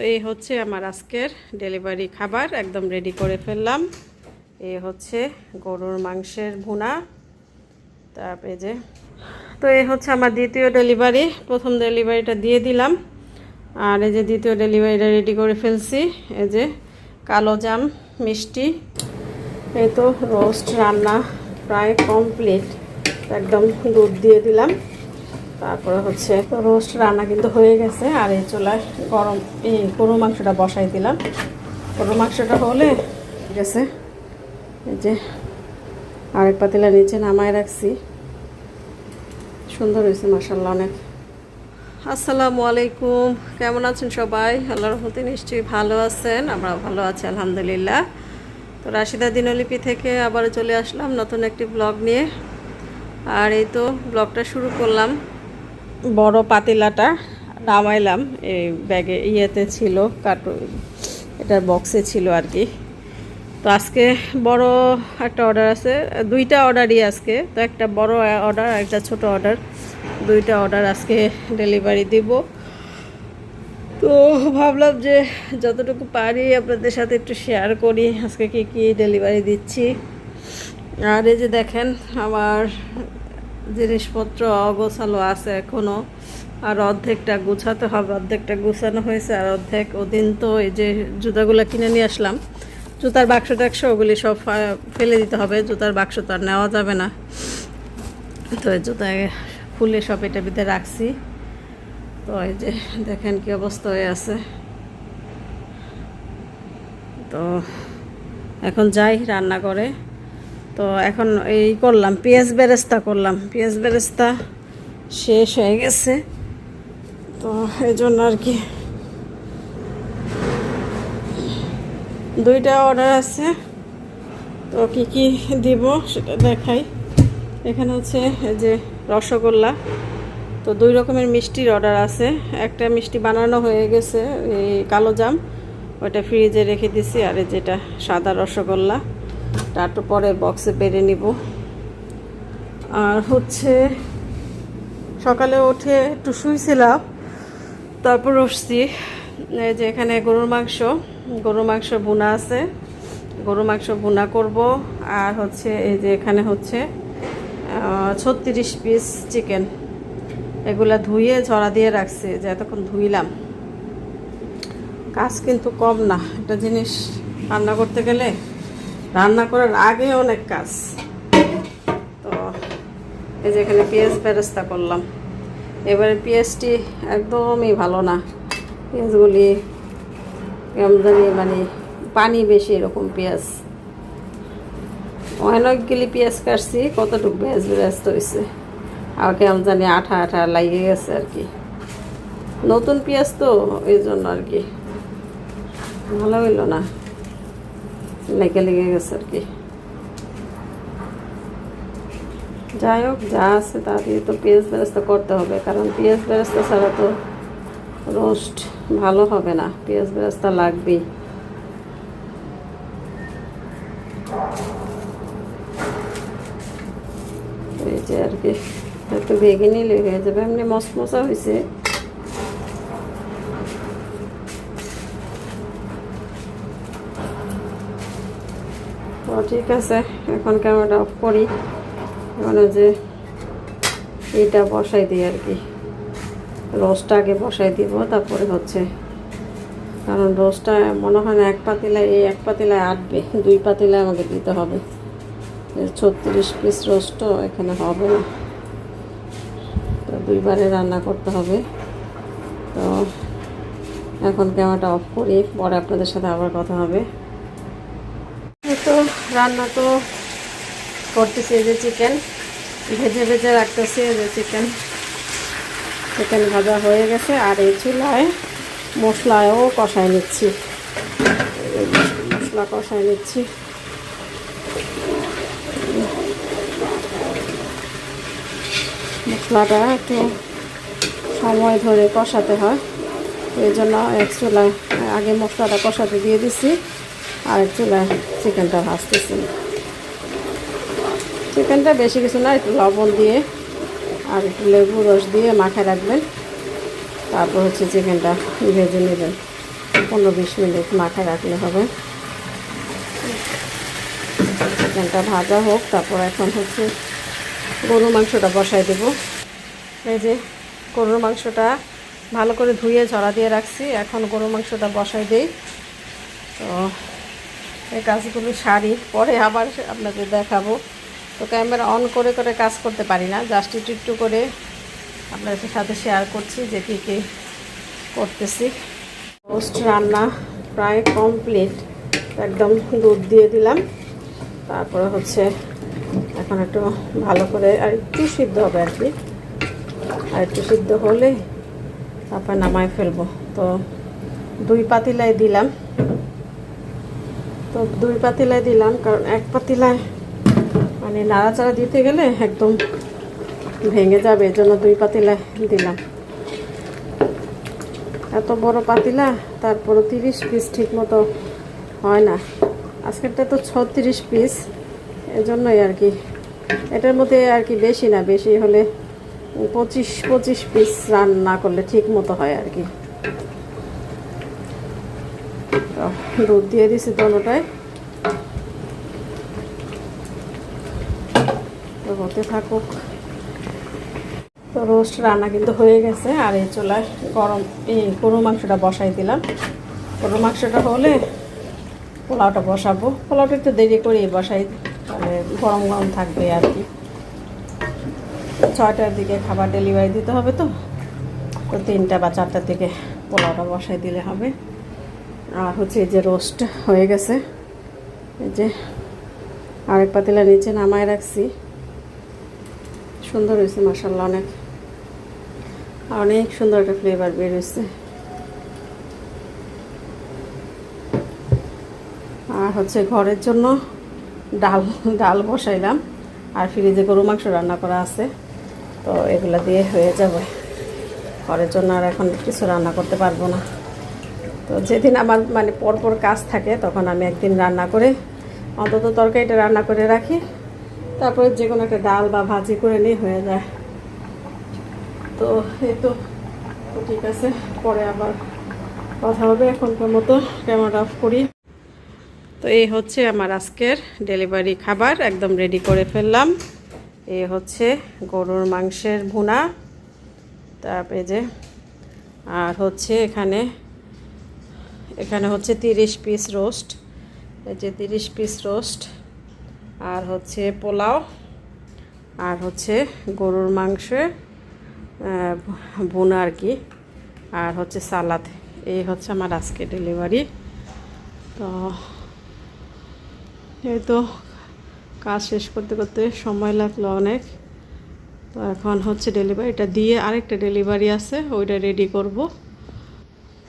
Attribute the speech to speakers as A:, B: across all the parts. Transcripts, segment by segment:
A: তো এই হচ্ছে আমার আজকের ডেলিভারি খাবার, একদম রেডি করে ফেললাম। এই হচ্ছে গরুর মাংসের ভুনা। তারপরে যে, তো এই হচ্ছে আমার দ্বিতীয় ডেলিভারি, প্রথম ডেলিভারিটা দিয়ে দিলাম। আর এই যে দ্বিতীয় ডেলিভারিটা রেডি করে ফেলছি, এই যে কালো জাম, মিষ্টি। এই তো রোস্ট রান্না প্রায় কমপ্লিট একদম দুধ দিয়ে দিলাম। তারপরে হচ্ছে রোস্ট রান্না কিন্তু হয়ে গেছে, আর এই চুলায় গরম এই গরু মাংসটা বসাই দিলাম। গরু মাংসটা হলে গেছে। এই যে আরেক পাতিলা নিচে নামায় রাখছি। সুন্দর হয়েছে মাসাল্লাহ অনেক। আসসালামু আলাইকুম। কেমন আছেন সবাই? আল্লাহর রহমতে নিশ্চয়ই ভালো আছেন আমরা ভালো আছি, আলহামদুলিল্লাহ। তো রাশিদা দিনলিপি থেকে আবার চলে আসলাম নতুন একটি ব্লগ নিয়ে। আর এই তো ব্লগটা শুরু করলাম। বড় পাতিলাটা নামাইলাম, এই ব্যাগে ইয়েতে ছিল, কার্টু, এটার বক্সে ছিল আর কি। তো আজকে বড় একটা অর্ডার আছে, দুইটা অর্ডারই আজকে, তো একটা বড় অর্ডার আর একটা ছোট অর্ডার দুইটা অর্ডার আজকে ডেলিভারি দিব। তো ভাবলাম যে যতটুকু পারি আপনাদের সাথে একটু শেয়ার করি, আজকে কি কি ডেলিভারি দিচ্ছি। আর এই যে দেখেন, আমার জিনিসপত্র অগোছালো আছে এখনও আর অর্ধেকটা গুছাতে হবে, অর্ধেকটা গুছানো হয়েছে আর অর্ধেক ওদিন তো এই যে জুতাগুলো কিনে নিয়ে আসলাম, জুতার বাক্স টাক্স ওগুলি সব ফেলে দিতে হবে, জুতার বাক্স তো আর নেওয়া যাবে না। তো এই জুতায় খুলে সব এটা ভিতরে রাখছি। তো এই যে দেখেন কি অবস্থা হয়ে আছে। তো এখন যাই রান্না করে তো এখন এই করলাম, পেঁয়াজ বেরেস্তা করলাম। পেঁয়াজ বেরেস্তা শেষ হয়ে গেছে। তো এই জন্য আর কি দুইটা অর্ডার আছে। তো কি কি দিব সেটা দেখাই। এখানে হচ্ছে যে রসগোল্লা। তো দুই রকমের মিষ্টির অর্ডার আছে। একটা মিষ্টি বানানো হয়ে গেছে, এই কালো জাম। ওটা ফ্রিজে রেখে দিছি, আর এই যেটা সাদা রসগোল্লা। তা একটু পরে বক্সে পেরে নিব। আর হচ্ছে, সকালে উঠে একটু শুয়েছিলাম তারপর উঠছি। এই যে এখানে গরুর মাংস গরুর মাংস বোনা আছে। গরুর মাংস বোনা করব। আর হচ্ছে, এই যে এখানে হচ্ছে ছত্রিশ পিস চিকেন এগুলা ধুয়ে ঝরা দিয়ে রাখছি, যে এতক্ষণ ধুইলাম। কাজ কিন্তু কম না। একটা জিনিস রান্না করতে গেলে রান্না করার আগে অনেক কাজ। তো এই যে এখানে পেঁয়াজ বেরেস্তা করলাম। এবারে পেঁয়াজটি একদমই ভালো না। পেঁয়াজগুলি জানি মানে পানি বেশি এরকম পেঁয়াজ। অনেকগুলি পেঁয়াজ কাটছি, কতটুকু পেঁয়াজ ব্যস্ত হয়েছে আর কেমন জানি আঠা আঠা লাগিয়ে গেছে আর কি। নতুন পেঁয়াজ তো এই জন্য আর কি। ভালো হইল না। লেগে লেগে গেছে আর কি যাই হোক যা আছে তা দিয়ে তো পেঁয়াজ বেরেস্তা করতে হবে কারণ পেঁয়াজ বেরেস্তা ছাড়া তো রোস্ট ভালো হবে না পেঁয়াজ বেরেস্তা লাগবেই এই যে আর কি একটু ভেঙে নিলে হয়ে যাবে এমনি মশমশা হয়েছে ঠিক আছে, এখন ক্যামেরাটা অফ করি। মানে যে এইটা বসাই দিই আর কি। রোস্টটা আগে বসাই দিব, তারপরে হচ্ছে। কারণ রোস্টটা মনে হয় না, এক পাতিলায়, এই এক পাতিলায় আটবে, দুই পাতিলায় আমাকে দিতে হবে। ছত্রিশ পিস রোস্টও এখানে হবে না। তো দুইবারে রান্না করতে হবে। তো এখন ক্যামেরাটা অফ করি, পরে আপনাদের সাথে আবার কথা হবে। তো রান্না তো করতেছি যে চিকেন ভেজে ভেজে রাখতেছি যে চিকেন চিকেন ভাজা হয়ে গেছে আর এই চুলায় মশলাও কষায় নিচ্ছি। মশলা কষায় নিচ্ছি। মশলাটা একটু সময় ধরে কষাতে হয়। এই জন্য এক চুলায় আগে মশলাটা কষাতে দিয়ে দিছি। আর চুলায় চিকেনটা ভাজতেছি। চিকেনটা বেশি কিছু না, একটু লবণ দিয়ে আর একটু লেবু রস দিয়ে মাখায় রাখবেন। তারপর হচ্ছে চিকেনটা ভেজে নেবেন। পনেরো বিশ মিনিট মাথায় রাখলে হবে। চিকেনটা ভাজা হোক, তারপর এখন হচ্ছে গরুর মাংসটা বসাই দেব। এই যে গরুর মাংসটা ভালো করে ধুয়ে ঝরা দিয়ে রাখছি। এখন গরুর মাংসটা বসাই দিই। তো এই কাজগুলো সারি, পরে আবার আপনাদের দেখাবো। তো ক্যামেরা অন করে করে কাজ করতে পারি না জাস্ট একটু একটু করে আপনাদের সাথে শেয়ার করছি যে কী কী করতেছি। রোস্ট রান্না প্রায় কমপ্লিট একদম দুধ দিয়ে দিলাম। তারপরে হচ্ছে এখন একটু ভালো করে আর একটু সিদ্ধ হবে আর কি। আর একটু সিদ্ধ হলে তারপর নামায় ফেলব। তো দুই পাতিলায় দিলাম। তো দুই পাতিলায় দিলাম, কারণ এক পাতিলায় মানে নাড়াচাড়া দিতে গেলে একদম ভেঙে যাবে, এজন্য দুই পাতিলায় দিলাম। এত বড় পাতিলা তারপরে তিরিশ পিস ঠিক মতো হয় না। আজকেরটা তো ছত্রিশ পিস এজন্যই আর কি। এটার মধ্যে আর কি বেশি না, বেশি হলে পঁচিশ পঁচিশ পিস রান্না করলে ঠিক মতো হয় আর কি। দুধ দিয়ে দিছি দোনোটায় তো হতে থাকুক। তো রোস্ট রান্না কিন্তু হয়ে গেছে, আর এই চুলায় গরম এই গরু মাংসটা বসাই দিলাম। গরু মাংসটা হলে পোলাওটা বসাবো। পোলাওটা একটু দেরি করে বসাই, তাহলে গরম গরম থাকবে আর কি। ছয়টার দিকে খাবার ডেলিভারি দিতে হবে তো। তো তিনটা বা চারটার দিকে পোলাওটা বসাই দিলে হবে। আর হচ্ছে এই যে রোস্ট হয়ে গেছে। এই যে আরেক পাতিলা নিচে নামায় রাখছি। সুন্দর হয়েছে মাসাল্লাহ অনেক। অনেক সুন্দর একটা ফ্লেভার বের হয়েছে। আর হচ্ছে ঘরের জন্য ডাল ডাল বসাইলাম। আর ফ্রিজে গরু মাংস রান্না করা আছে। তো এগুলা দিয়ে হয়ে যাবে। ঘরের জন্য আর এখন কিছু রান্না করতে পারব না। তো যেদিন আমার মানে পরপর কাজ থাকে, তখন আমি একদিন রান্না করে, অন্তত তরকারিটা রান্না করে রাখি। তারপরে যে কোনো একটা ডাল বা ভাজি করে নিয়ে হয়ে যায়। তো এই তো ঠিক আছে, পরে আবার কথা হবে এখনকার মতো ক্যামেরা অফ করি। তো এই হচ্ছে আমার আজকের ডেলিভারি খাবার, একদম রেডি করে ফেললাম। এই হচ্ছে গরুর মাংসের ভুনা। তারপরে যে, আর হচ্ছে এখানে এখানে হচ্ছে তিরিশ পিস রোস্ট এই যে তিরিশ পিস রোস্ট আর হচ্ছে পোলাও। আর হচ্ছে গরুর মাংসের বোনা আর কি। আর হচ্ছে সালাদ। এই হচ্ছে আমার আজকে ডেলিভারি তো, এই তো কাজ শেষ করতে করতে সময় লাগল অনেক। তো এখন হচ্ছে ডেলিভারিটা দিয়ে আরেকটা ডেলিভারি আছে, ওইটা রেডি করব।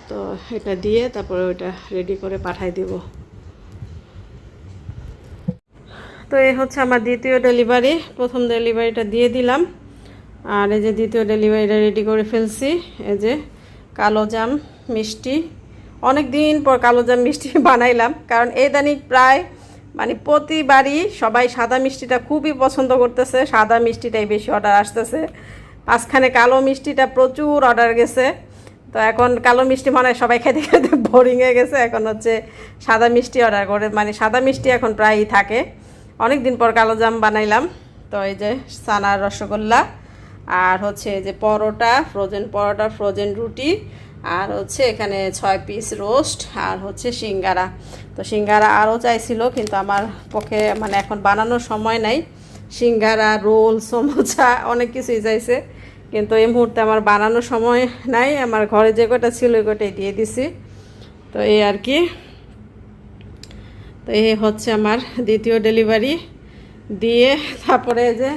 A: তো এটা দিয়ে তারপরে ওইটা রেডি করে পাঠাই দেব। তো এই হচ্ছে আমার দ্বিতীয় ডেলিভারি প্রথম ডেলিভারিটা দিয়ে দিলাম। আর এই যে দ্বিতীয় ডেলিভারিটা রেডি করে ফেলছি, এই যে কালো জাম, মিষ্টি। অনেক দিন পর কালো জাম, মিষ্টি বানাইলাম, কারণ এই দানি প্রায় মানে প্রতিবারই সবাই সাদা মিষ্টিটা খুবই পছন্দ করতেছে, সাদা মিষ্টিটাই বেশি অর্ডার আসতেছে। মাঝখানে কালো মিষ্টিটা প্রচুর অর্ডার গেছে। তো এখন কালো মিষ্টি মনে হয় সবাই খেতে খেতে বোরিং হয়ে গেছে। এখন হচ্ছে সাদা মিষ্টি অর্ডার করে মানে সাদা মিষ্টি এখন প্রায়ই থাকে। অনেক দিন পর কালো জাম বানাইলাম। তো এই যে সানার রসগোল্লা আর হচ্ছে যে পরোটা ফ্রোজেন পরোটা ফ্রোজেন রুটি আর হচ্ছে এখানে ছয় পিস রোস্ট আর হচ্ছে সিঙ্গারা। তো সিঙ্গারা আরও চাইছিল, কিন্তু আমার পক্ষে মানে এখন বানানোর সময় নাই। সিঙ্গারা, রোল, সমোসা অনেক কিছুই চাইছে। কিন্তু এই মুহূর্তে আমার বানানোর সময় নাই, আমার ঘরে যে কটা ছিল ওই কটাই দিয়ে দিছি। তো এই আর কি। তো এই হচ্ছে আমার দ্বিতীয় ডেলিভারি। দিয়ে তারপরে যে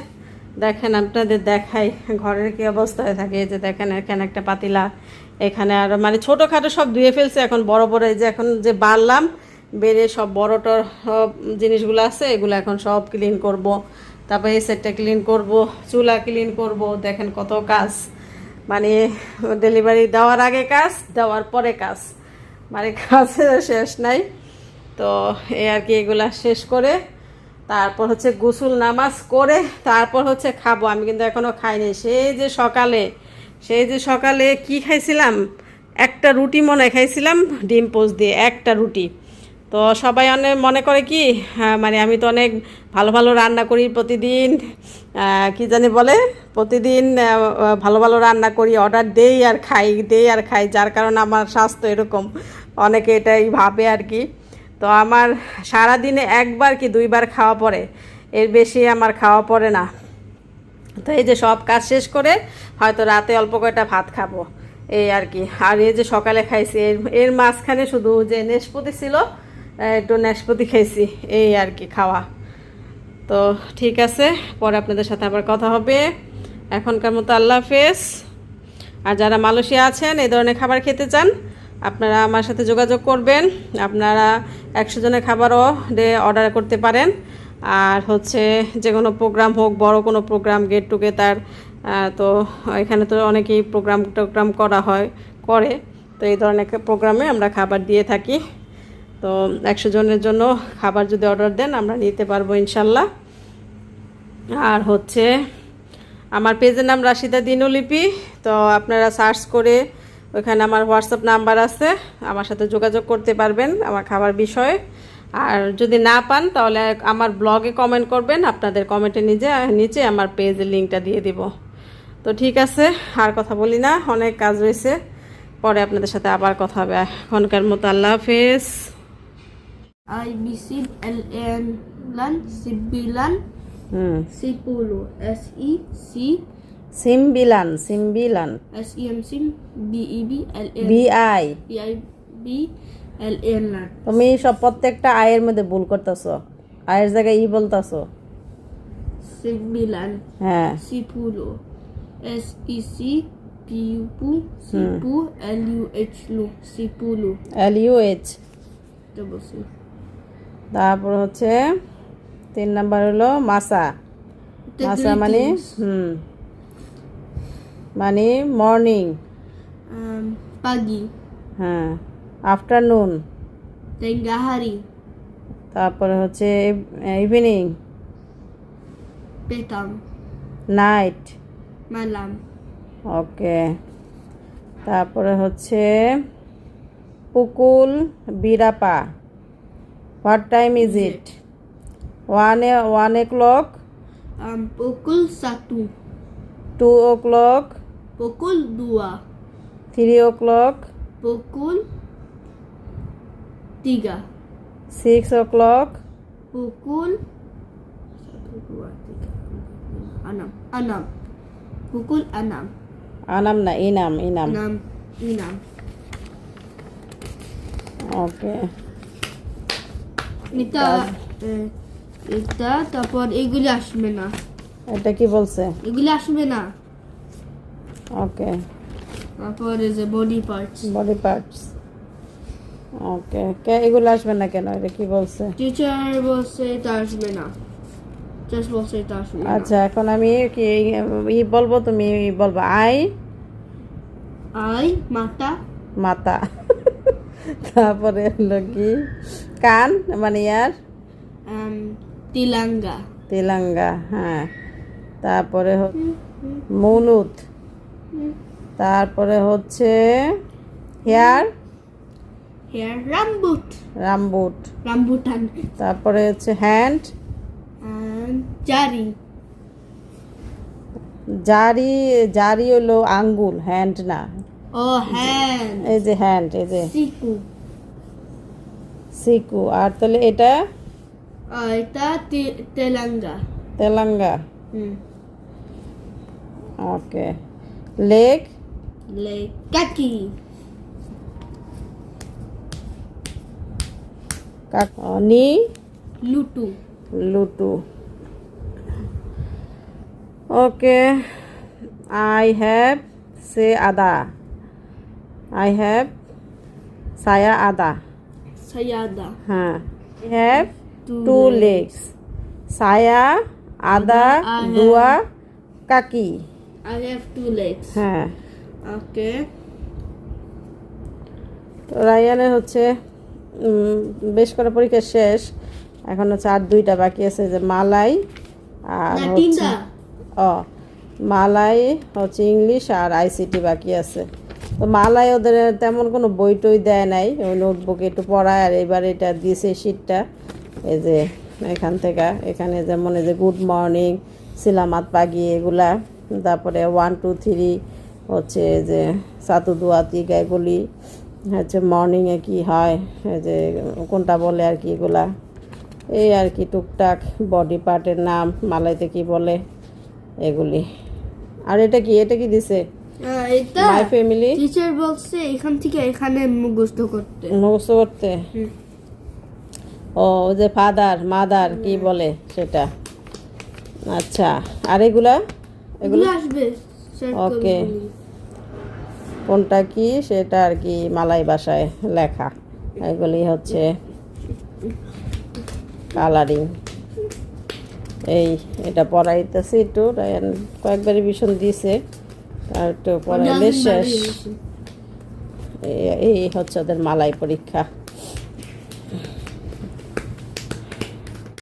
A: দেখেন আপনাদের দেখাই ঘরের কি অবস্থায় থাকে। এই যে দেখেন এখানে একটা পাতিলা, এখানে আর মানে ছোটোখাটো সব ধুয়ে ফেলছে। এখন বড় বড় এই যে এখন যে বাড়লাম, বেড়ে সব বড়টার সব জিনিসগুলো আছে, এগুলো এখন সব ক্লিন করব। তারপরে এই সেটটা ক্লিন করব, চুলা ক্লিন করব, দেখেন কত কাজ। মানে ডেলিভারি দেওয়ার আগে কাজ, দেওয়ার পরে কাজ। মানে কাজের শেষ নাই। তো এই আর কি এগুলা শেষ করে, তারপর হচ্ছে গোসল নামাজ করে, তারপর হচ্ছে খাব। আমি কিন্তু এখনও খাইনি। সেই যে সকালে, সেই যে সকালে কি খাইছিলাম? একটা রুটি মনে খাইছিলাম ডিম পোস্ট দিয়ে, একটা রুটি। তো সবাই অনেক মনে করে কি হ্যাঁ, মানে আমি তো অনেক ভালো ভালো রান্না করি প্রতিদিন কি জানি বলে প্রতিদিন ভালো ভালো রান্না করি অর্ডার দেই আর খাই দেই আর খাই যার কারণে আমার স্বাস্থ্য এরকম। অনেকে এটাই ভাবে আর কি। তো আমার সারাদিনে একবার কি দুইবার খাওয়া পড়ে এর বেশি আমার খাওয়া পড়ে না। তো এই যে সব কাজ শেষ করে হয়তো রাতে অল্প কয়টা ভাত খাব এই আর কি। আর এই যে সকালে খাইছি এর এর মাঝখানে শুধু যে নেশপতি ছিল একটু নেশপতি খাইছি, এই আর কি খাওয়া। তো ঠিক আছে, পরে আপনাদের সাথে আবার কথা হবে। এখনকার মতো আল্লাহ হাফেজ। আর যারা মালয়েশিয়া আছেন, এই ধরনের খাবার খেতে চান, আপনারা আমার সাথে যোগাযোগ করবেন। আপনারা একশো জনের খাবারও ডে অর্ডার করতে পারেন। আর হচ্ছে যে কোনো প্রোগ্রাম হোক, বড় কোনো প্রোগ্রাম, গেট টুগেদার তো এখানে তো অনেকেই প্রোগ্রাম টোগ্রাম করা হয়, করে। তো এই ধরনের প্রোগ্রামে আমরা খাবার দিয়ে থাকি। তো একশো জনের জন্য খাবার যদি অর্ডার দেন, আমরা নিতে পারব ইনশাল্লাহ। আর হচ্ছে, আমার পেজের নাম রাশিদা দিনলিপি, তো আপনারা সার্চ করে ওইখানে আমার হোয়াটসঅ্যাপ নাম্বার আছে, আমার সাথে যোগাযোগ করতে পারবেন আমার খাবার বিষয়ে। আর যদি না পান, তাহলে আমার ব্লগে কমেন্ট করবেন, আপনাদের কমেন্টে নিজে, নিচে আমার পেজের লিঙ্কটা দিয়ে দিব। তো ঠিক আছে, আর কথা বলি না, অনেক কাজ রয়েছে। পরে আপনাদের সাথে আবার কথা হবে। এখনকার মতো আল্লাহ হাফেজ।
B: I B C L N lan Sibilan
A: hmm
B: Sipulu S E C
A: সিমবিলান সিমবিলান
B: S E M Sim B E B L N
A: বিআই
B: B I B L N lan
A: তুমি সব প্রত্যেকটা আয়ের মধ্যে ভুল করতেছো আয়ের জায়গায় ই বলতেছো
B: Sibilan
A: হ্যাঁ
B: Sipulu S E C P U P Sipu L U H Lu Sipulu
A: L U H
B: double C
A: তারপর হচ্ছে তিন নাম্বার হলো মাসা। মাসা মানে হুম। মানে মর্নিং।
B: pagi
A: হ্যাঁ আফটারনুন।
B: hari
A: তারপরে হচ্ছে evening.
B: petang
A: night.
B: malam
A: okay. তারপরে হচ্ছে পুকুল বিরাপা। what time is it one one o'clock
B: um, pukul satu
A: two o'clock
B: pukul dua
A: three o'clock
B: pukul tiga
A: six o'clock
B: pukul satu dua tiga empat lima enam enam pukul enam
A: Anam না ইনাম ইনাম
B: enam enam
A: ওকে
B: এটা এটা তারপর এগুলি আসবে না।
A: এটা কি বলছে?
B: এগুলি আসবে না।
A: ওকে।
B: তারপর এই যে body parts
A: body parts okay. কে এগুলো আসবে না কেন? এটা কি বলছে?
B: টিচার বলছে এটা আসবে না। বলছে এটা আসবে না।
A: আচ্ছা এখন আমি কি ই বলব তুমি? বলব আই?
B: আই মাতা।
A: মাতা। তারপরে হলো কি? কান মানে ইয়ার?
B: তিলাঙ্গা।
A: তেলাঙ্গা হ্যাঁ। তারপরে মৌলুদ তারপরে হচ্ছে হেয়ার?
B: হেয়ার রামবুট।
A: রামবুট।
B: রামবুটান
A: তারপরে হচ্ছে হ্যান্ড?
B: জারি।
A: জারি জারি হলো আঙ্গুল হ্যান্ড না।
B: ও হ্যান্ড।
A: এই যে হ্যান্ড এই যে।
B: সিকু
A: সিকু আর তাহলে এটা
B: আর এটা তি- তেলাঙ্গা
A: তেলাঙ্গা
B: হুম
A: ওকে লেগ
B: লে কাকি
A: নি
B: লুটু
A: লুটু ওকে আই হ্যাভ সে আদা আই হ্যাভ সায়া আদা
B: সায়াদা
A: হ্যাঁ হ্যাভ
B: Two
A: টু লেগস সায়া আদা
B: I have-
A: দুয়া কাকি
B: I have two legs.
A: হ্যাঁ
B: okay.
A: তো রায়ানের হচ্ছে বেশ করে পরীক্ষা শেষ। এখন হচ্ছে আর দুইটা বাকি আছে যে মালাই আর হচ্ছে ও মালাই হচ্ছে ইংলিশ আর আইসিটি বাকি আছে। তো মালায় ওদের তেমন কোনো বই টই দেয় নাই। ওই নোটবুকে একটু পড়ায় আর এবার এটা দিয়েছে শীটটা এই যে এখান থেকে, এখানে যেমন এই যে গুড মর্নিং সিলামাত পাগি এগুলা, তারপরে ওয়ান টু থ্রি হচ্ছে যে সাতু দুয়াতি এগুলি হচ্ছে মর্নিংয়ে কি হয়, এই যে কোনটা বলে আর কি এগুলা। এই আর কি টুকটাক বডি পার্টের নাম, মালাইতে কি বলে, এগুলি। আর এটা কি এটা কি দিছে?
B: এটা
A: মাই ফ্যামিলি
B: টিচার বলছে এখান থেকে এখানে মুখস্থ করতে।
A: মুখস্থ করতে? ও যে ফাদার মাদার কি বলে সেটা? আচ্ছা আর এগুলা?
B: এগুলো? আসবে. বলি।
A: কোনটা কি সেটা আর কি মালাই ভাষায় লেখা। এগুলি হচ্ছে কালারিং এই এটা পড়াইতেছি একটু রায়ান কয়েকবার রিভিশন দিছে। আর তো পড়াইলে শেষ। এই- এই হচ্ছে ওদের মালাই পরীক্ষা।